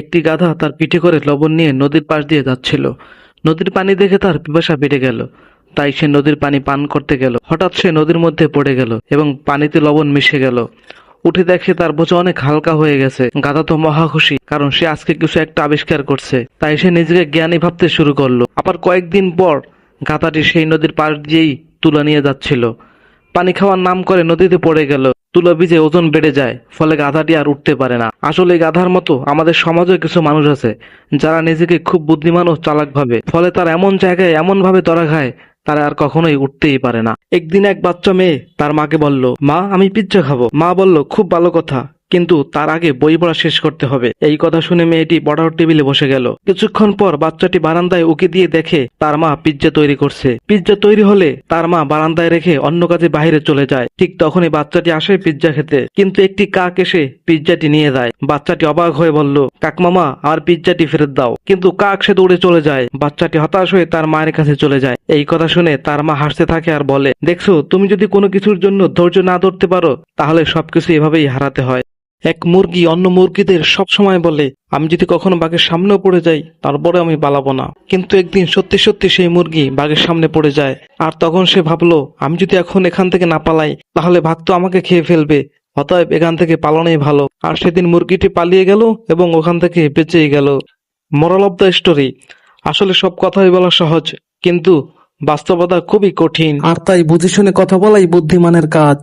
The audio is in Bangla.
একটি গাধা তার পিঠে করে লবণ নিয়ে নদীর পাশ দিয়ে যাচ্ছিল। নদীর পানি দেখে তার পিপাসা বেড়ে গেল। তাই সে নদীর পানি পান করতে গেল। হঠাৎ সে নদীর মধ্যে পড়ে গেল এবং পানিতে লবণ মিশে গেল। উঠে দেখে তার বোঝা অনেক হালকা হয়ে গেছে। গাধা তো মহা খুশি, কারণ সে আজকে কিছু একটা আবিষ্কার করছে। তাই সে নিজেকে জ্ঞানী ভাবতে শুরু করল। আবার কয়েকদিন পর গাধাটি সেই নদীর পাশ দিয়েই তুলা নিয়ে যাচ্ছিল। পানি খাওয়ার নাম করে নদীতে পড়ে গেল। তুলো বীজে ওজন বেড়ে যায়, ফলে গাধাটি আর উঠতে পারে না। আসলে গাধার মতো আমাদের সমাজে কিছু মানুষ আছে, যারা নিজেকে খুব বুদ্ধিমান ও চালাক ভাবে, ফলে তার এমন জায়গায় এমন ভাবে ধরা খায়, তারা আর কখনোই উঠতেই পারে না। একদিন এক বাচ্চা মেয়ে তার মাকে বলল, মা, আমি পিৎজা খাব। মা বলল, খুব ভালো কথা। কিন্তু তার আগে বই পড়া শেষ করতে হবে। এই কথা শুনে মেয়েটি পড়ার টেবিলে বসে গেল। কিছুক্ষণ পর বাচ্চাটি বারান্দায় উকি দিয়ে দেখে তার মা পিজ্জা তৈরি করছে। পিজ্জা তৈরি হলে তার মা বারান্দায় রেখে অন্য কাজে বাইরে চলে যায়। ঠিক তখনই বাচ্চাটি আসে পিজ্জা খেতে। কিন্তু একটি কাক এসে পিৎজাটি নিয়ে যায়। বাচ্চাটি অবাক হয়ে বলল কাক মামা আর পিৎজাটি ফেরত দাও। কিন্তু কাক সে দৌড়ে চলে যায়। বাচ্চাটি হতাশ হয়ে তার মায়ের কাছে চলে যায়। এই কথা শুনে তার মা হাসতে থাকে আর বলে, দেখছ, তুমি যদি কোনো কিছুর জন্য ধৈর্য না ধরতে পারো, তাহলে সবকিছু এভাবেই হারাতে হয়। এক মুরগি অন্য মুরগিদের সব সময় বলে, আমি যদি কখনো বাঘের সামনেও পড়ে যাই তারপরে আমি পালাবো না। কিন্তু একদিন সত্যি সত্যি সেই মুরগি বাঘের সামনে পড়ে যায়, আর তখন সে ভাবলো, আমি যদি এখন এখান থেকে না পালাই, তাহলে ভাগ তো আমাকে খেয়ে ফেলবে। অতএব এখান থেকে পালানোই ভালো। আর সেদিন মুরগিটি পালিয়ে গেল এবং ওখান থেকে বেঁচেই গেল। মোরাল অব দ্য স্টোরি আসলে সব কথাই বলা সহজ, কিন্তু বাস্তবতা খুবই কঠিন। আর তাই বুঝে শুনে কথা বলাই বুদ্ধিমানের কাজ।